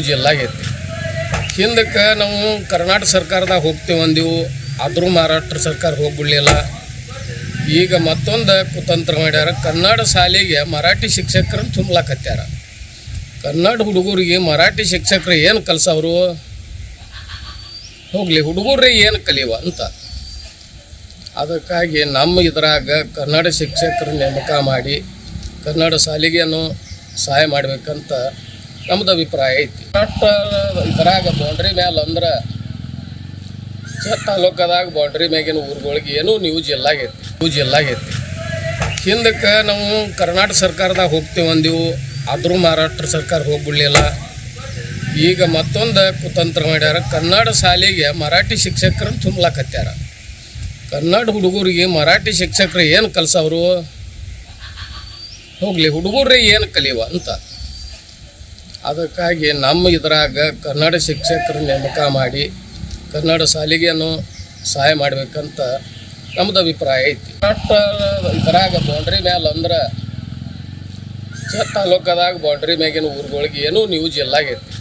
ಎಲ್ಲ ಆಗೈತಿ. ಹಿಂದಕ್ಕೆ ನಾವು ಕರ್ನಾಟಕ ಸರ್ಕಾರದಾಗ ಹೋಗ್ತೀವಿ ಅಂದೆವು. ಆದರೂ ಮಹಾರಾಷ್ಟ್ರ ಸರ್ಕಾರ ಹೋಗ್ಬಿಡ್ಲಿಲ್ಲ. ಈಗ ಮತ್ತೊಂದು ಕುತಂತ್ರ ಮಾಡ್ಯಾರ. ಕನ್ನಡ ಶಾಲೆಗೆ ಮರಾಠಿ ಶಿಕ್ಷಕರನ್ನು ತುಂಬಲಾಕತ್ಯಾರ. ಕನ್ನಡ ಹುಡುಗರಿಗೆ ಮರಾಠಿ ಶಿಕ್ಷಕರು ಏನು ಕಲ್ಸವ್ರು ಹೋಗಲಿ ಹುಡುಗರೇ ಏನು ಕಲಿಯುವ ಅಂತ. ಅದಕ್ಕಾಗಿ ನಮ್ಮ ಇದ್ರಾಗ ಕನ್ನಡ ಶಿಕ್ಷಕರ ನೇಮಕ ಮಾಡಿ, ಕನ್ನಡ ಶಾಲೆಗೇನು ಸಹಾಯ ಮಾಡ್ಬೇಕಂತ ನಮ್ದು ಅಭಿಪ್ರಾಯ ಐತಿ. ಒಟ್ಟು ಇದ್ರಾಗ ಬೌಂಡ್ರಿ ಮ್ಯಾಲ ಅಂದ್ರೆ ತಾಲೂಕದಾಗ ಬೌಂಡ್ರಿ ಮ್ಯಾಗಿನ ಊರುಗಳಿಗೆ ಏನೂ ನೀವು ಜಿಲ್ಲಾಗೈತಿ ಆಗೈತಿ ಜಿಲ್ಲಾಗೈತಿ ಹಿಂದಕ್ಕೆ ನಾವು ಕರ್ನಾಟಕ ಸರ್ಕಾರದಾಗ ಹೋಗ್ತೀವಿ ಅಂದೆವು, ಆದರೂ ಮಹಾರಾಷ್ಟ್ರ ಸರ್ಕಾರ ಹೋಗ್ಬಿಡ್ಲಿಲ್ಲ. ಈಗ ಮತ್ತೊಂದು ಕುತಂತ್ರ ಮಾಡ್ಯಾರ, ಕನ್ನಡ ಶಾಲೆಗೆ ಮರಾಠಿ ಶಿಕ್ಷಕರನ್ನು ತುಂಬಲಾಕತ್ಯಾರ. ಕನ್ನಡ ಹುಡುಗರಿಗೆ ಮರಾಠಿ ಶಿಕ್ಷಕರು ಏನು ಕಲ್ಸವ್ರು? ಹೋಗ್ಲಿ ಹುಡುಗರೇ ಏನು ಕಲಿಯುವ ಅಂತ. ಅದಕ್ಕಾಗಿ ನಮ್ಮ ಇದ್ರಾಗ ಕನ್ನಡ ಶಿಕ್ಷಕರ ನೇಮಕ ಮಾಡಿ ಕನ್ನಡ ಶಾಲೆಗೇನು ಸಹಾಯ ಮಾಡ್ಬೇಕಂತ ನಮ್ದು ಅಭಿಪ್ರಾಯ ಐತಿ. ಒಟ್ಟು ಇದ್ರಾಗ ಬೌಂಡ್ರಿ ಮ್ಯಾಲ ಅಂದ್ರೆ ತಾಲೂಕದಾಗ ಬೌಂಡ್ರಿ ಮ್ಯಾಗಿನ ಊರುಗಳಿಗೆ ಏನೂ ನ್ಯೂಸ್ ಎಲ್ಲಾಗೈತಿ